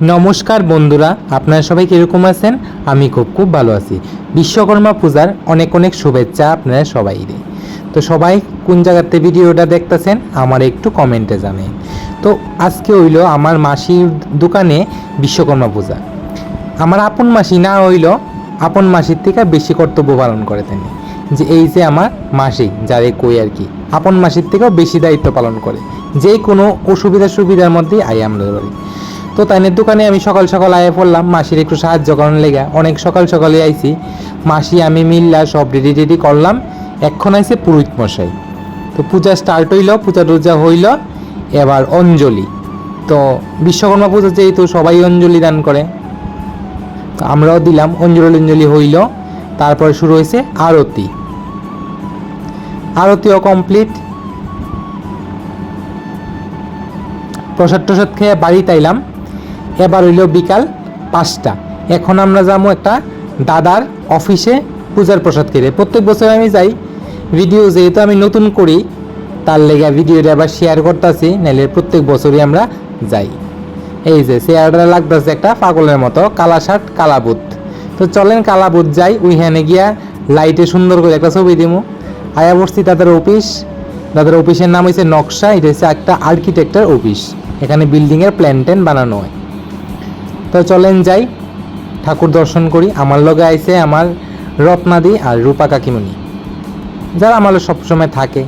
নমস্কার বন্ধুরা, আপনারা সবাই কীরকম আছেন? আমি খুব খুব ভালো আছি। বিশ্বকর্মা পূজার অনেক অনেক শুভেচ্ছা আপনারা সবাই রে তো সবাই কোন জায়গাতে ভিডিওটা দেখতেছেন, আমার একটু কমেন্টে জানেন তো আজকে হইল আমার মাসির দোকানে বিশ্বকর্মা পূজা। আমার আপন মাসি না হইল, আপন মাসির থেকে বেশি কর্তব্য পালন করে তিনি। যে এই যে আমার মাসি, যারে কই আর কি, আপন মাসির থেকেও বেশি দায়িত্ব পালন করে। যে কোনো অসুবিধা সুবিধার মধ্যেই আই আমরা তো তাইনের দোকানে আমি সকাল সকাল আয়ে পড়লাম, মাসির একটু সাহায্য করার লেগে। অনেক সকাল সকালে আইছি। মাসি, আমি, মিল্লা সব রেডি রেডি করলাম। এখন আইছে পুরোহিত মশাই। তো পূজা স্টার্ট হইল, পূজা টুজা হইল। এবার অঞ্জলি। তো বিশ্বকর্মা পূজা যেহেতু সবাই অঞ্জলি দান করে, তো আমরাও দিলাম, অঞ্জলি অঞ্জলি হইল। তারপর শুরু হয়েছে আরতি। আরতিও কমপ্লিট প্রসাদ টসাদ খেয়ে বাড়ি তাইলাম। এবার হইল বিকাল পাঁচটা। এখন আমরা যাব একটা দাদার অফিসে পূজার প্রসাদ খেতে। প্রত্যেক বছর আমি যাই। ভিডিও যেহেতু আমি নতুন করি, তার লেগে ভিডিওটা আবার শেয়ার করতেছি, নাহলে প্রত্যেক বছরই আমরা যাই। এই যে শেয়ারটা লাগতেছে একটা পাগলের মতো, কালা শার্ট, কালা বুট। তো চলেন কালা বুট যাই, ওইখানে গিয়া লাইটে সুন্দর করে একটা ছবি দিমু। আয়া বসছি তাদের অফিস তাদের অফিসের নাম হয়েছে নকশা, এটা হচ্ছে একটা আর্কিটেক্টের অফিস এখানে বিল্ডিংয়ের প্ল্যান ট্যান বানানো হয়। তো চলেন যাই, ঠাকুর দর্শন করি। আমার লগে আইছে আমার রত্নাদি আর রূপা কাকিমণি, যারা আমার সবসময় থাকে।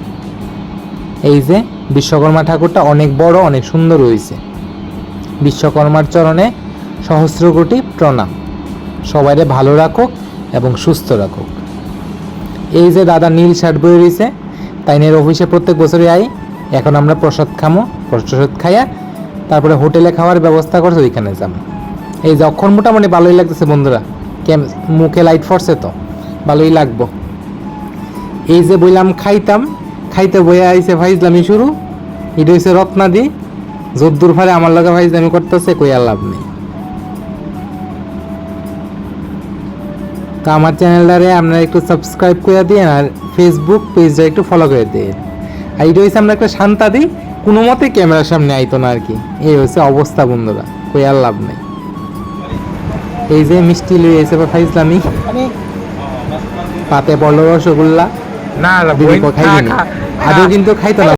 এই যে বিশ্বকর্মা ঠাকুরটা অনেক বড়, অনেক সুন্দর হয়েছে বিশ্বকর্মার চরণে সহস্র কোটি প্রণাম। সবাইরে ভালো রাখুক এবং সুস্থ রাখুক। এই যে দাদা নীল শার্ট বয়ে রয়েছে তাইনের অফিসে প্রত্যেক বছরই আই। এখন আমরা প্রসাদ খামো, প্রসাদ খাইয়া তারপরে হোটেলে খাওয়ার ব্যবস্থা করছে, ওইখানে যাব এই যে অক্ষর মোটামুটি ভালোই লাগতেছে বন্ধুরা। কেম মুখে লাইট ফরছে তো, ভালোই লাগবো। এই যে বললাম খাইতাম, খাইতে বইয়া আইছে ভাইজলামি শুরু। এটা হচ্ছে রত্নাদি। যদ্দুর ফারে আমার লগে ভাইজলামি করতেছে কই আর লাভ নেই। তো আমার চ্যানেলটারে আপনারা একটু সাবস্ক্রাইব করে দিন আর ফেসবুক পেজটা একটু ফলো করে দিন আর এটা হচ্ছে আমরা একটা শান্তা দিই কোনো মতে ক্যামেরার সামনে আইতো না আর কি। এই হচ্ছে অবস্থা বন্ধুরা কই আর লাভ নেই। এই যে মিষ্টি লই এসে ফাইজলামি পাতে পড়ল রসগোল্লা না বই আদৌ কিন্তু খাইতো না।